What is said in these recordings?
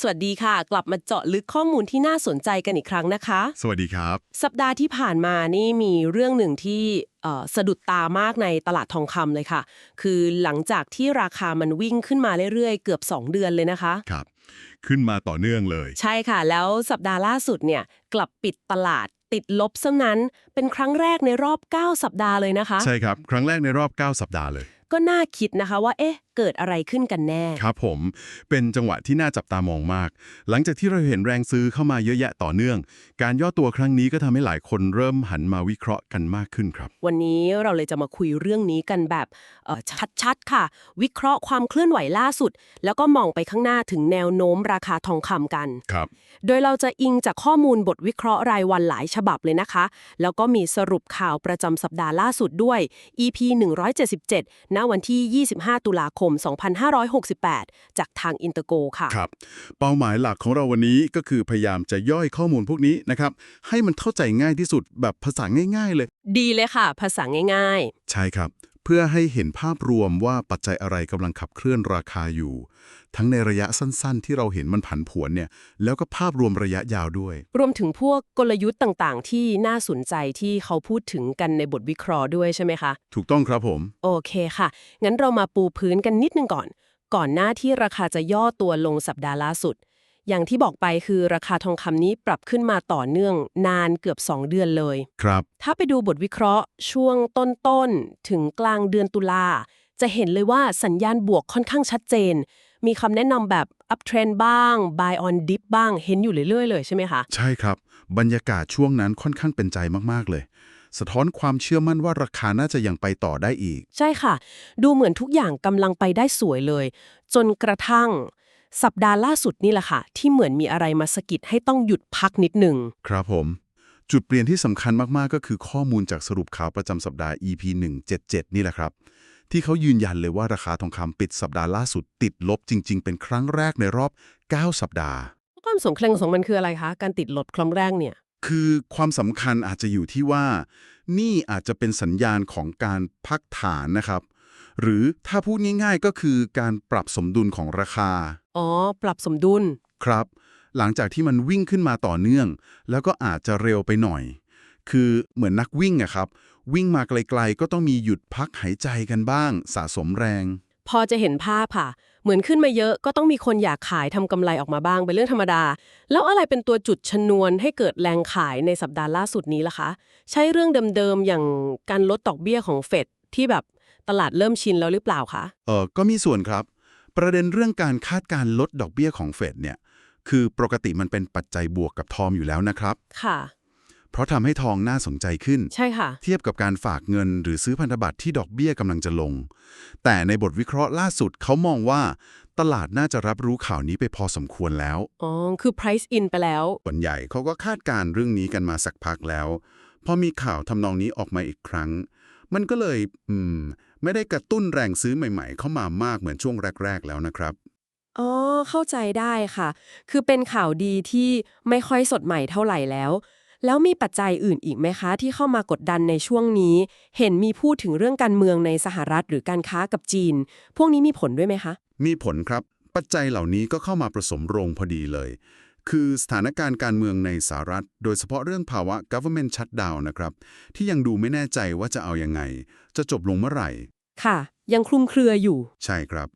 สวัสดีค่ะ กลับมาเจาะลึกข้อมูลที่น่าสนใจกันอีกครั้งนะคะ สวัสดีครับ สัปดาห์ที่ผ่านมานี่มีเรื่องหนึ่งที่เอ่อสะดุดตามากในตลาดทองคำเลยค่ะ คือหลังจากที่ราคามันวิ่งขึ้นมาเรื่อยๆ เกือบ 2 เดือนเลยนะคะ ครับ ขึ้นมาต่อเนื่องเลย ใช่ค่ะ แล้วสัปดาห์ล่าสุดเนี่ยกลับปิดตลาดติดลบซะนั้น เป็นครั้งแรกในรอบ 9 สัปดาห์เลยนะคะ ใช่ครับ ครั้งแรกในรอบ 9 สัปดาห์เลย ก็น่าคิดนะคะว่า เอ๊ะ เกิดอะไรขึ้นกันแน่ ครับผม เป็นจังหวะที่น่าจับตามองมาก หลังจากที่เราเห็นแรงซื้อเข้ามาเยอะแยะต่อเนื่อง การย่อตัวครั้งนี้ก็ทำให้หลายคนเริ่มหันมาวิเคราะห์กันมากขึ้นครับ วันนี้เราเลยจะมาคุยเรื่องนี้กันแบบเอ่อชัดๆค่ะ วิเคราะห์ความเคลื่อนไหวล่าสุด แล้วก็มองไปข้างหน้าถึงแนวโน้มราคาทองคำกันครับ โดยเราจะอิงจากข้อมูลบทวิเคราะห์รายวันหลายฉบับเลยนะคะ แล้วก็มีสรุปข่าวประจำสัปดาห์ล่าสุดด้วย EP 177ณวันที่ 25 ตุลาคม2568 จากทางอินเตอร์โกค่ะครับเป้าหมายหลักของเราวันนี้ก็คือพยายามจะย่อยข้อมูลพวกนี้นะครับให้มันเข้าใจง่ายที่สุดแบบภาษาง่าย ๆ เลย ดีเลยค่ะ ภาษาง่ายใช่ครับเพื่อให้เห็นภาพรวมว่าปัจจัยอะไรกำลังขับเคลื่อนราคาอยู่ ทั้งในระยะสั้นๆ ที่เราเห็นมันผันผวนเนี่ยแล้วก็ภาพรวมระยะยาวด้วยๆรวมถึงพวกกลยุทธ์ต่างๆ ที่น่าสนใจที่เขาพูดถึงกันในบทวิเคราะห์ด้วยใช่ไหมคะ ถูกต้องครับผม โอเคค่ะ งั้นเรามาปูพื้นกันนิดนึงก่อน ก่อนหน้าที่ราคาจะย่อตัวลงสัปดาห์ล่าสุด อย่างที่บอกไปคือราคาทองคำนี้ปรับขึ้นมาต่อเนื่องนานเกือบ 2 เดือนเลย ครับ ถ้าไปดูบทวิเคราะห์ ช่วงต้นๆ ถึงกลางเดือนตุลา จะเห็นเลยว่าสัญญาณบวกค่อนข้างชัดเจน มีคำแนะนำแบบ uptrend บ้าง buy on dip บ้าง เห็นอยู่เรื่อยๆ เลยใช่ไหมคะ ใช่ครับ บรรยากาศช่วงนั้นค่อนข้างเป็นใจมากๆเลย สะท้อนความเชื่อมั่นว่าราคาน่าจะยังไปต่อได้อีก ใช่ค่ะ ดูเหมือนทุกอย่างกำลังไปได้สวยเลย จนกระทั่ง สัปดาห์ล่าสุดนี่แหละค่ะ ที่เหมือนมีอะไรมาสะกิดให้ต้องหยุดพักนิดหนึ่งครับผม จุดเปลี่ยนที่สำคัญมาก ๆ ก็คือข้อมูลจากสรุปข่าวประจำสัปดาห์ EP 177 นี่แหละครับ ที่เขายืนยันเลยว่าราคาทองคำปิดสัปดาห์ล่าสุดติดลบจริง ๆ เป็นครั้งแรกในรอบ 9 สัปดาห์ ความสงเคลงของมันคืออะไรคะการติดลบครั้งแรกเนี่ย คือความสำคัญอาจจะอยู่ที่ว่า นี่อาจจะเป็นสัญญาณของการพักฐานนะครับ หรือถ้าพูดง่าย ๆ ก็คือการปรับสมดุลของราคา อ๋อ ปรับสมดุล ครับ หลังจากที่มันวิ่งขึ้นมาต่อเนื่อง แล้วก็อาจจะเร็วไปหน่อย คือเหมือนนักวิ่งอะครับ วิ่งมาไกลๆ ก็ต้องมีหยุดพักหายใจกันบ้าง สะสมแรง พอจะเห็นภาพค่ะ เหมือนขึ้นมาเยอะก็ต้องมีคนอยากขายทำกำไรออกมาบ้างเป็นเรื่องธรรมดา แล้วอะไรเป็นตัวจุดชนวนให้เกิดแรงขายในสัปดาห์ล่าสุดนี้ล่ะคะ ใช่เรื่องเดิมๆอย่างการลดดอกเบี้ยของเฟดที่แบบตลาดเริ่มชินแล้วหรือเปล่าคะ เออก็มีส่วนครับ ประเด็นเรื่องการคาดการณ์ลดดอกเบี้ยของเฟดเนี่ยคือปกติมันเป็นปัจจัยบวกกับทองอยู่แล้วนะครับ ค่ะ เพราะทำให้ทองน่าสนใจขึ้น ใช่ค่ะ เทียบกับการฝากเงินหรือซื้อพันธบัตรที่ดอกเบี้ยกำลังจะลง แต่ในบทวิเคราะห์ล่าสุดเขามองว่า ตลาดน่าจะรับรู้ข่าวนี้ไปพอสมควรแล้ว อ๋อ คือ price in ไปแล้ว ส่วนใหญ่เขาก็คาดการณ์เรื่องนี้กันมาสักพักแล้ว พอมีข่าวทำนองนี้ออกมาอีกครั้ง มันก็เลย อืม ไม่ได้กระตุ้นแรงซื้อใหม่ๆ เข้ามามากเหมือนช่วงแรก ๆ แล้วนะครับ อ๋อ เข้าใจได้ค่ะ คือเป็นข่าวดีที่ไม่ค่อยสดใหม่เท่าไหร่แล้ว แล้วมีปัจจัยอื่นอีกไหมคะ ที่เข้ามากดดันในช่วงนี้ เห็นมีพูดถึงเรื่องการเมืองในสหรัฐหรือการค้ากับจีน พวกนี้มีผลด้วยไหมคะ มีผลครับ ปัจจัยเหล่านี้ก็เข้ามาผสมโรงพอดีเลย คือสถานการณ์การเมืองในสหรัฐ โดยเฉพาะเรื่องภาวะ government shutdown นะครับ ที่ยังดูไม่แน่ใจว่าจะเอายังไง จะจบลงเมื่อไหร่ ค่ะ ยังคลุมเครืออยู่ ใช่ครับ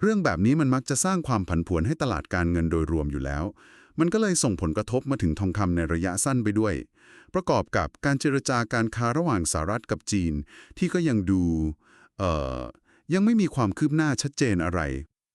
เรื่องแบบนี้มันมักจะสร้างความผันผวนให้ตลาดการเงินโดยรวมอยู่แล้ว มันก็เลยส่งผลกระทบมาถึงทองคำในระยะสั้นไปด้วย ประกอบกับการเจรจาการค้าระหว่างสหรัฐกับจีน ที่ก็ยังดูเอ่อยังไม่มีความคืบหน้าชัดเจนอะไร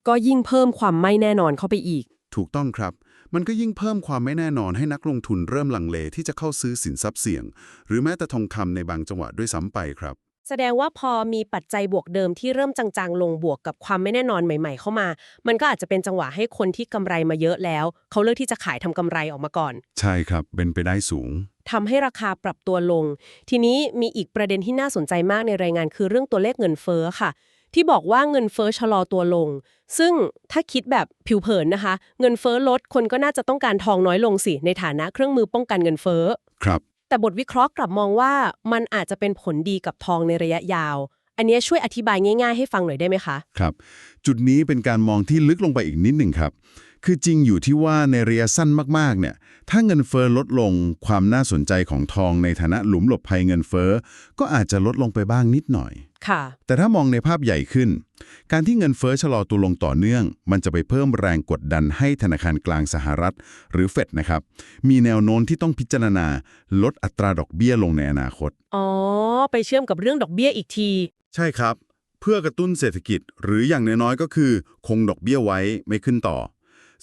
ก็ยิ่งเพิ่มความไม่แน่นอนเข้าไปอีก ถูกต้องครับ มันก็ยิ่งเพิ่มความไม่แน่นอนให้นักลงทุนเริ่มลังเลที่จะเข้าซื้อสินทรัพย์เสี่ยง หรือแม้แต่ทองคำในบางจังหวะด้วยซ้ำไปครับ แสดงว่าพอมีปัจจัยบวกเดิมที่เริ่มจางๆ ลงบวกกับความไม่แน่นอนใหม่ ๆ เข้ามา มันก็อาจจะเป็นจังหวะให้คนที่กำไรมาเยอะแล้ว เขาเลือกที่จะขายทำกำไรออกมาก่อน ใช่ครับ เป็นไปได้สูงทำให้ราคาปรับตัวลง ทีนี้มีอีกประเด็นที่น่าสนใจมากในรายงานคือเรื่องตัวเลขเงินเฟ้อค่ะ ที่บอกว่าเงินเฟ้อชะลอตัวลง ซึ่งถ้าคิดแบบผิวเผินนะคะ เงินเฟ้อลดคนก็น่าจะต้องการทองน้อยลงสิ ในฐานะเครื่องมือป้องกันเงินเฟ้อครับ แต่บทวิเคราะห์กลับมองว่ามันอาจจะเป็นผลดีกับทองในระยะยาว อันเนี้ยช่วยอธิบายง่าย ๆ ให้ฟังหน่อยได้ไหมคะครับ จุดนี้เป็นการมองที่ลึกลงไปอีกนิดหนึ่งครับคือจริงอยู่ที่ว่าในระยะสั้นมากๆ เนี่ย ถ้าเงินเฟ้อลดลง ความน่าสนใจของทองในฐานะหลุมหลบภัยเงินเฟ้อ ก็อาจจะลดลงไปบ้างนิดหน่อย ค่ะแต่ถ้ามองในภาพใหญ่ขึ้น การที่เงินเฟ้อชะลอตัวลงต่อเนื่อง มันจะไปเพิ่มแรงกดดันให้ธนาคารกลางสหรัฐ หรือเฟดนะครับ มีแนวโน้มที่ต้องพิจารณา ลดอัตราดอกเบี้ยลงในอนาคต อ๋อ ไปเชื่อมกับเรื่องดอกเบี้ยอีกที ใช่ครับ เพื่อกระตุ้นเศรษฐกิจ หรืออย่างน้อยๆก็คือ คงดอกเบี้ยไว้ไม่ขึ้นต่อ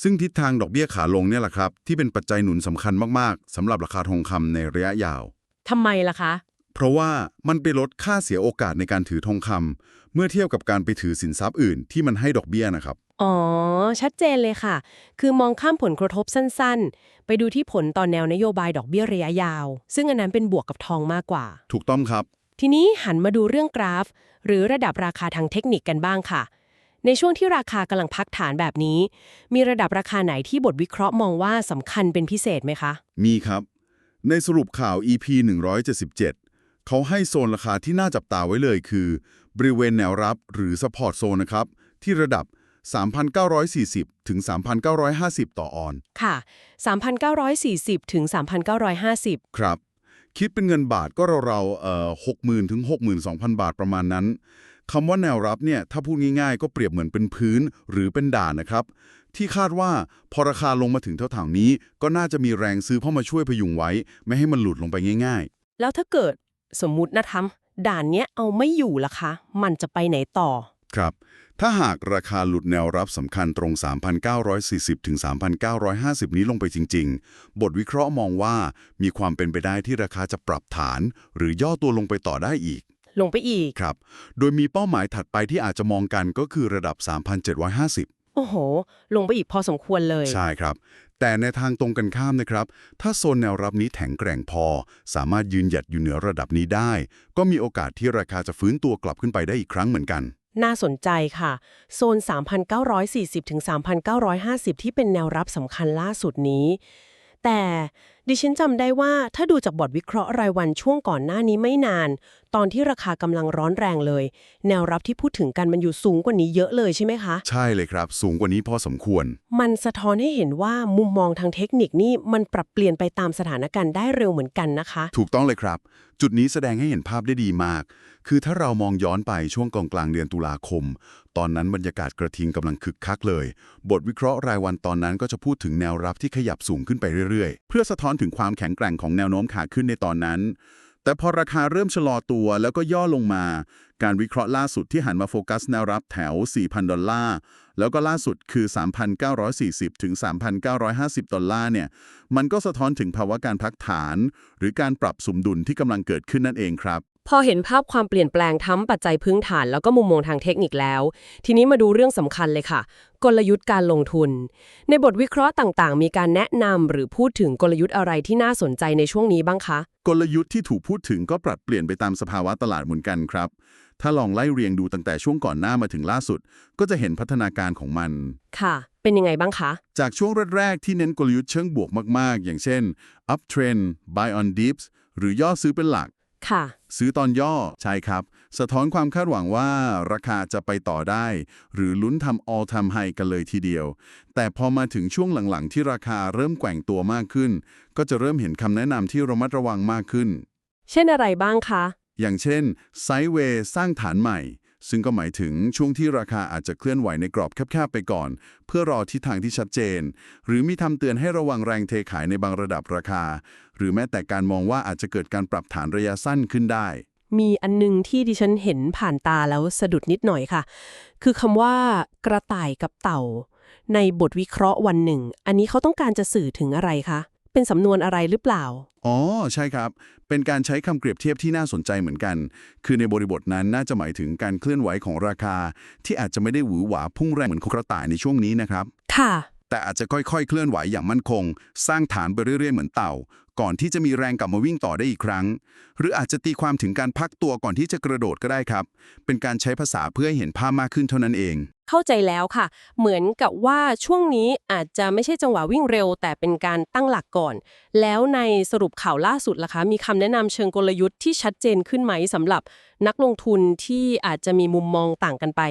ซึ่งทิศทางดอกเบี้ยขาลงเนี่ยแหละครับ ที่เป็นปัจจัยหนุนสำคัญมากๆสำหรับราคาทองคำในระยะยาวทำไมล่ะคะ เพราะว่ามันไปลดค่าเสียโอกาสในการถือทองคำเมื่อเทียบกับการไปถือสินทรัพย์อื่นที่มันให้ดอกเบี้ยนะครับ อ๋อ ชัดเจนเลยค่ะ คือมองข้ามผลกระทบสั้นๆ ไปดูที่ผลตอนแนวนโยบายดอกเบี้ยระยะยาว ซึ่งอันนั้นเป็นบวกกับทองมากกว่า ถูกต้องครับ ทีนี้หันมาดูเรื่องกราฟ หรือระดับราคาทางเทคนิคกันบ้างค่ะ ในช่วงที่ราคากำลังพักฐานแบบนี้ มีระดับราคาไหนที่บทวิเคราะห์มองว่าสำคัญเป็นพิเศษไหมคะ มีครับ ในสรุปข่าว EP 177 เขาให้โซนราคาที่น่าจับตาไว้เลยคือ บริเวณแนวรับหรือ support zone นะครับ ที่ระดับ 3,940 ถึง 3,950 ต่อออน ค่ะ 3,940 ถึง 3,950 ครับ คิดเป็นเงินบาทก็ราวๆเอ่อ60,000 ถึง 62,000 บาทประมาณนั้นคำว่าแนวรับเนี่ยถ้าพูดง่ายๆ ก็เปรียบเหมือนเป็นพื้นหรือเป็นด่านนะครับ ที่คาดว่าพอราคาลงมาถึงแถวๆนี้ ก็น่าจะมีแรงซื้อเข้ามาช่วยพยุงไว้ ไม่ให้มันหลุดลงไปง่ายแล้วถ้าเกิด สมมุตินะทำด่านเนี้ยเอาไม่อยู่ล่ะคะ มันจะไปไหนต่อๆครับ ถ้าหากราคาหลุดแนวรับสำคัญตรง 3,940 ถึง 3,950 นี้ลงไปจริง ๆ บทวิเคราะห์มองว่ามีความเป็นไปได้ที่ราคาจะปรับฐาน หรือย่อตัวลงไปต่อได้อีก ลงไปอีก ครับ โดยมีเป้าหมายถัดไปที่อาจจะมองกันก็คือระดับ 3,750 โอ้โห ลงไปอีกพอสมควรเลย ใช่ครับ แต่ในทางตรงกันข้ามนะครับ ถ้าโซนแนวรับนี้แข็งแกร่งพอ สามารถยืนหยัดอยู่เหนือระดับนี้ได้ ก็มีโอกาสที่ราคาจะฟื้นตัวกลับขึ้นไปได้อีกครั้งเหมือนกัน น่าสนใจค่ะ โซน 3,940 ถึง 3,950 ที่เป็นแนวรับสำคัญล่าสุดนี้ แต่ ดิฉันจำได้ว่าถ้าดูจากบทวิเคราะห์รายวันช่วงก่อนหน้านี้ไม่นาน ตอนที่ราคากำลังร้อนแรงเลย แนวรับที่พูดถึงกันมันอยู่สูงกว่านี้เยอะเลยใช่ไหมคะ ใช่เลยครับ สูงกว่านี้พอสมควร มันสะท้อนให้เห็นว่ามุมมองทางเทคนิคนี่มันปรับเปลี่ยนไปตามสถานการณ์ได้เร็วเหมือนกันนะคะ ถูกต้องเลยครับ จุดนี้แสดงให้เห็นภาพได้ดีมาก คือถ้าเรามองย้อนไปช่วงกลางกลางๆเดือนตุลาคม ตอนนั้นบรรยากาศกระทิงกำลังคึกคักเลย บทวิเคราะห์รายวันตอนนั้นก็จะพูดถึงแนวรับที่ขยับสูงขึ้นไปเรื่อยๆ เพื่อสะท้อนถึงความแข็งแกร่งของแนวโน้มขาขึ้นในตอนนั้น แต่พอราคาเริ่มชะลอตัวแล้วก็ย่อลงมา การวิเคราะห์ล่าสุดที่หันมาโฟกัสแนวรับแถว 4,000 ดอลลาร์ แล้วก็ล่าสุดคือ 3,940 ถึง 3,950 ดอลลาร์เนี่ย มันก็สะท้อนถึงภาวะการพักฐาน หรือการปรับสมดุลที่กำลังเกิดขึ้นนั่นเองครับ พอเห็นภาพความเปลี่ยนแปลงทั้งปัจจัยพื้นฐานแล้วก็มุมมองทางเทคนิคแล้ว ทีนี้มาดูเรื่องสำคัญเลยค่ะ กลยุทธ์การลงทุน ในบทวิเคราะห์ต่างๆ มีการแนะนำหรือพูดถึงกลยุทธ์อะไรที่น่าสนใจในช่วงนี้บ้างคะ กลยุทธ์ที่ถูกพูดถึงก็ปรับเปลี่ยนไปตามสภาวะตลาดเหมือนกันครับ ถ้าลองไล่เรียงดูตั้งแต่ช่วงก่อนหน้ามาถึงล่าสุด ก็จะเห็นพัฒนาการของมัน ค่ะ เป็นยังไงบ้างคะ จากช่วงแรกๆที่เน้นกลยุทธ์เชิงบวกมาก ๆ อย่างเช่น uptrend buy on dips หรือย่อซื้อเป็นหลัก ค่ะ ซื้อตอนย่อใช่ครับ สะท้อนความคาดหวังว่าราคาจะไปต่อได้ หรือลุ้นทำ all time high กันเลยทีเดียว แต่พอมาถึงช่วงหลังๆ ที่ราคาเริ่มแกว่งตัวมากขึ้น ก็จะเริ่มเห็นคำแนะนำที่ระมัดระวังมากขึ้น เช่นอะไรบ้างคะ อย่างเช่นไซด์เวย์สร้างฐานใหม่ ซึ่งก็หมายถึงช่วงที่ราคาอาจจะเคลื่อนไหวในกรอบแคบๆไปก่อน เพื่อรอทิศทางที่ชัดเจน หรือมีทำเตือนให้ระวังแรงเทขายในบางระดับราคา หรือแม้แต่การมองว่าอาจจะเกิดการปรับฐานระยะสั้นขึ้นได้ มีอันนึงที่ดิฉันเห็นผ่านตาแล้วสะดุดนิดหน่อยค่ะ คือคำว่ากระต่ายกับเต่า ในบทวิเคราะห์วันหนึ่ง อันนี้เขาต้องการจะสื่อถึงอะไรคะ เป็นสำนวนอะไรหรือเปล่า อ๋อ ใช่ครับ เป็นการใช้คำเปรียบเทียบที่น่าสนใจเหมือนกัน คือในบริบทนั้นน่าจะหมายถึงการเคลื่อนไหวของราคา ที่อาจจะไม่ได้หวือหวาพุ่งแรงเหมือนของกระต่ายในช่วงนี้นะครับ ค่ะ แต่อาจจะค่อยๆ เคลื่อนไหวอย่างมั่นคง สร้างฐานไปเรื่อยๆ เหมือนเต่า ก่อนที่จะมีแรงกลับมาวิ่งต่อได้อีกครั้ง หรืออาจจะตีความถึงการพักตัวก่อนที่จะกระโดดก็ได้ครับ เป็นการใช้ภาษาเพื่อให้เห็นภาพมากขึ้นเท่านั้นเอง เข้าใจแล้วค่ะ เหมือนกับว่าช่วงนี้อาจจะไม่ใช่จังหวะวิ่งเร็ว แต่เป็นการตั้งหลักก่อน แล้วในสรุปข่าวล่าสุดล่ะคะมีคำแนะนำเชิงกลยุทธ์ที่ชัดเจนขึ้นไหมสำหรับนักลงทุนที่อาจจะมีมุมมองต่างกันไป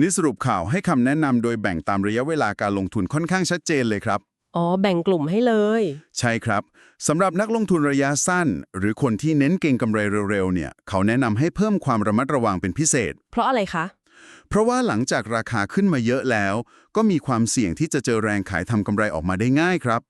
นี่สรุปข่าวให้คำแนะนำโดยแบ่งตามระยะเวลาการลงทุนค่อนข้างชัดเจนเลยครับ อ๋อ แบ่งกลุ่มให้เลย ใช่ครับสำหรับนักลงทุนระยะสั้น หรือคนที่เน้นเก็งกำไรเร็วๆเนี่ย เขาแนะนำให้เพิ่มความระมัดระวังเป็นพิเศษ เพราะอะไรคะ เพราะว่าหลังจากราคาขึ้นมาเยอะแล้ว ก็มีความเสี่ยงที่จะเจอแรงขายทำกำไรออกมาได้ง่ายครับ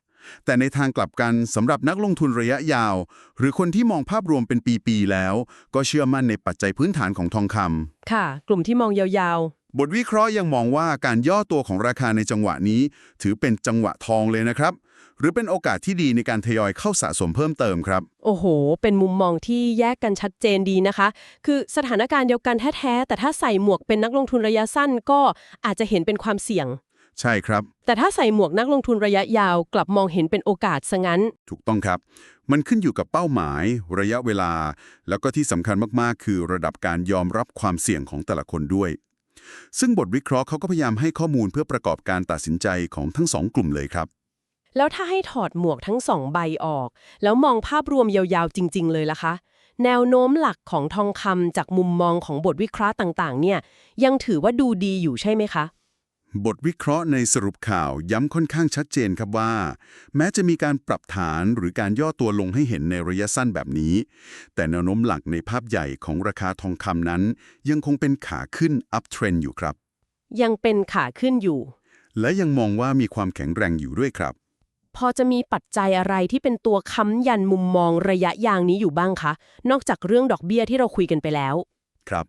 แต่ในทางกลับกันสำหรับนักลงทุนระยะยาว หรือคนที่มองภาพรวมเป็นปีๆแล้ว ก็เชื่อมั่นในปัจจัยพื้นฐานของทองคำค่ะ กลุ่มที่มองยาว บทวิเคราะห์ยังมองว่าการย่อตัวของราคาในจังหวะนี้ ถือเป็นจังหวะทองเลยนะครับ หรือเป็นโอกาสที่ดีในการทยอยเข้าสะสมเพิ่มเติมครับๆโอ้โห เป็นมุมมองที่แยกกันชัดเจนดีนะคะ คือสถานการณ์เดียวกันแท้ๆแต่ถ้าใส่หมวกเป็นนักลงทุนระยะสั้นก็อาจจะเห็นเป็นความเสี่ยง ใช่ครับ แต่ถ้าใส่หมวกนักลงทุนระยะยาว กลับมองเห็นเป็นโอกาสซะงั้น ถูกต้องครับ มันขึ้นอยู่กับเป้าหมาย ระยะเวลา แล้วก็ที่สำคัญมากๆ คือระดับการยอมรับความเสี่ยงของแต่ละคนด้วย ซึ่งบทวิเคราะห์เขาก็พยายามให้ข้อมูลเพื่อประกอบการตัดสินใจของทั้งสองกลุ่มเลยครับ แล้วถ้าให้ถอดหมวกทั้งสองใบออก แล้วมองภาพรวมยาวๆจริง ๆ เลยล่ะคะ แนวโน้มหลักของทองคำจากมุมมองของบทวิเคราะห์ต่างๆ เนี่ย ยังถือว่าดูดีอยู่ใช่ไหมคะ บทวิเคราะห์ในสรุปข่าวย้ำค่อนข้างชัดเจนครับว่า แม้จะมีการปรับฐานหรือการย่อตัวลงให้เห็นในระยะสั้นแบบนี้ แต่แนวโน้มหลักในภาพใหญ่ของราคาทองคำนั้น ยังคงเป็นขาขึ้น up trend อยู่ครับ ยังเป็นขาขึ้นอยู่ และยังมองว่ามีความแข็งแรงอยู่ด้วยครับ พอจะมีปัจจัยอะไรที่เป็นตัวค้ำยันมุมมองระยะยางนี้อยู่บ้างคะ นอกจากเรื่องดอกเบี้ยที่เราคุยกันไปแล้ว ครับ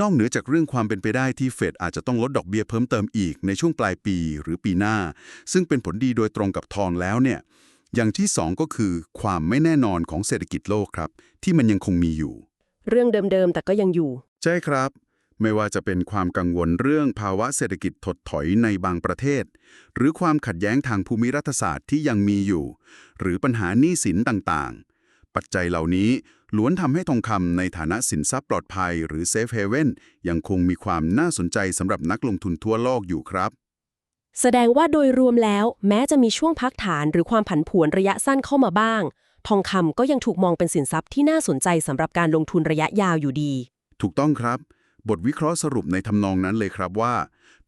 นอกเหนือจากเรื่องความเป็นไปได้ที่เฟดอาจจะต้องลดดอกเบี้ยเพิ่มเติมอีกในช่วงปลายปีหรือปีหน้า ซึ่งเป็นผลดีโดยตรงกับทองแล้วเนี่ยอย่างที่สองก็คือความไม่แน่นอนของเศรษฐกิจโลกครับ ที่มันยังคงมีอยู่ เรื่องเดิมๆ แต่ก็ยังอยู่ ใช่ครับ ไม่ว่าจะเป็นความกังวลเรื่องภาวะเศรษฐกิจถดถอยในบางประเทศ หรือความขัดแย้งทางภูมิรัฐศาสตร์ที่ยังมีอยู่ หรือปัญหาหนี้สินต่างๆ ปัจจัยเหล่านี้ ล้วนทำให้ทองคำในฐานะสินทรัพย์ปลอดภัยหรือเซฟเฮเว่นยังคงมีความน่าสนใจสำหรับนักลงทุนทั่วโลกอยู่ครับ แสดงว่าโดยรวมแล้ว แม้จะมีช่วงพักฐานหรือความผันผวนระยะสั้นเข้ามาบ้าง ทองคำก็ยังถูกมองเป็นสินทรัพย์ที่น่าสนใจสำหรับการลงทุนระยะยาวอยู่ดี ถูกต้องครับ บทวิเคราะห์สรุปในทำนองนั้นเลยครับว่า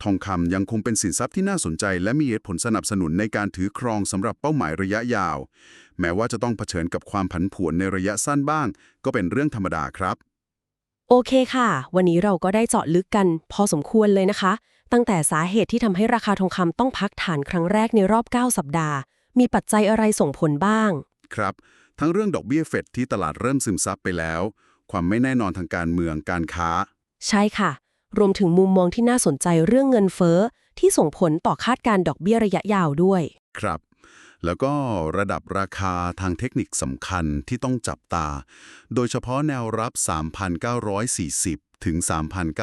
ทองคำยังคงเป็นสินทรัพย์ที่น่าสนใจ และมีเหตุผลสนับสนุนในการถือครองสำหรับเป้าหมายระยะยาว แม้ว่าจะต้องเผชิญกับความผันผวนในระยะสั้นบ้าง ก็เป็นเรื่องธรรมดาครับ โอเคค่ะ วันนี้เราก็ได้เจาะลึกกัน พอสมควรเลยนะคะ ตั้งแต่สาเหตุที่ทำให้ราคาทองคำต้องพักฐานครั้งแรกในรอบ 9 สัปดาห์ มีปัจจัยอะไรส่งผลบ้าง ครับ ทั้งเรื่องดอกเบี้ยเฟดที่ตลาดเริ่มซึมซับไปแล้ว ความไม่แน่นอนทางการเมืองการค้า ใช่ค่ะ รวมถึงมุมมองที่น่าสนใจเรื่องเงินเฟ้อ ที่ส่งผลต่อคาดการณ์ดอกเบี้ยระยะยาวด้วย ครับ แล้วก็ระดับราคาทางเทคนิคสำคัญที่ต้องจับตา โดยเฉพาะแนวรับ 3,940 ถึง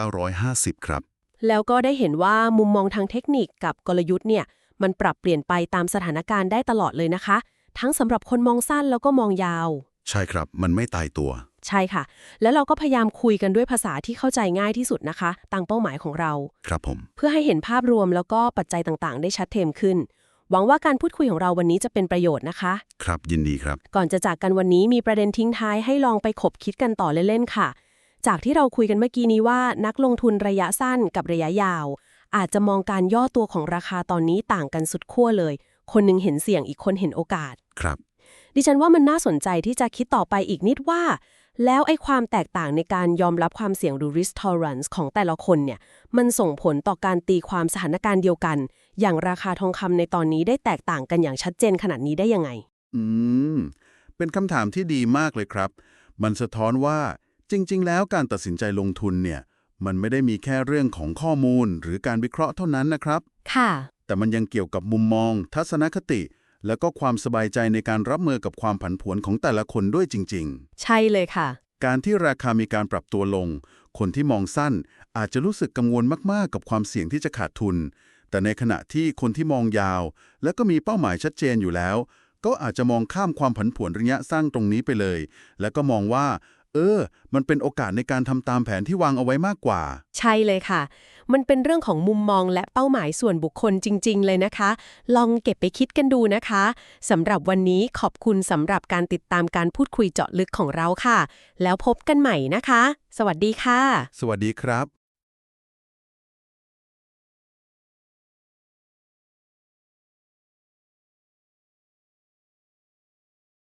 3,950 ครับ แล้วก็ได้เห็นว่ามุมมองทางเทคนิคกับกลยุทธ์เนี่ยมันปรับเปลี่ยนไปตามสถานการณ์ได้ตลอดเลยนะคะ ทั้งสำหรับคนมองสั้นแล้วก็มองยาว ใช่ครับ มันไม่ตายตัว ใช่ค่ะ แล้วเราก็พยายามคุยกันด้วยภาษาที่เข้าใจง่ายที่สุดนะคะตามเป้าหมายของเรา ครับผม เพื่อให้เห็นภาพรวมแล้วก็ปัจจัยต่างๆ ได้ชัดเจนขึ้น หวังว่าการพูดคุยของเราวันนี้จะเป็นประโยชน์นะคะ ครับยินดีครับ ก่อนจะจากกันวันนี้มีประเด็นทิ้งท้ายให้ลองไปขบคิดกันต่อเล่นๆค่ะ จากที่เราคุยกันเมื่อกี้นี้ว่านักลงทุนระยะสั้นกับระยะยาว อาจจะมองการย่อตัวของราคาตอนนี้ต่างกันสุดขั้วเลย คนหนึงเห็นเสี่ยงอีกคนเห็นโอกาส ครับ ดิฉันว่ามันน่าสนใจที่จะคิดต่อไปอีกนิดว่า แล้วไอ้ความแตกต่างในการยอมรับความเสี่ยงหรือ risk tolerance ของแต่ละคนเนี่ย มันส่งผลต่อการตีความสถานการณ์เดียวกัน อย่างราคาทองคำในตอนนี้ได้แตกต่างกันอย่างชัดเจนขนาดนี้ได้ยังไง อืม เป็นคำถามที่ดีมากเลยครับ มันสะท้อนว่าจริง ๆ แล้วการตัดสินใจลงทุนเนี่ย มันไม่ได้มีแค่เรื่องของข้อมูลหรือการวิเคราะห์เท่านั้นนะครับ ค่ะ แต่มันยังเกี่ยวกับมุมมอง ทัศนคติ และก็ความสบายใจในการรับมือกับความผันผวนของแต่ละคนด้วยจริงใช่เลยค่ะๆการที่ราคามีการปรับตัวลง คนที่มองสั้นอาจจะรู้สึกกังวลมากๆ กับความเสี่ยงที่จะขาดทุน แต่ในขณะที่คนที่มองยาว และก็มีเป้าหมายชัดเจนอยู่แล้ว ก็อาจจะมองข้ามความผันผวนระยะสั้นตรงนี้ไปเลย แล้วก็มองว่า เออ มันเป็นโอกาสในการทำตามแผนที่วางเอาไว้มากกว่า ใช่เลยค่ะ มันเป็นเรื่องของมุมมองและเป้าหมายส่วนบุคคลจริง ๆ เลยนะคะ ลองเก็บไปคิดกันดูนะคะสำหรับวันนี้ขอบคุณสำหรับการติดตามการพูดคุยเจาะลึกของเราค่ะ แล้วพบกันใหม่นะคะ สวัสดีค่ะ สวัสดีครับ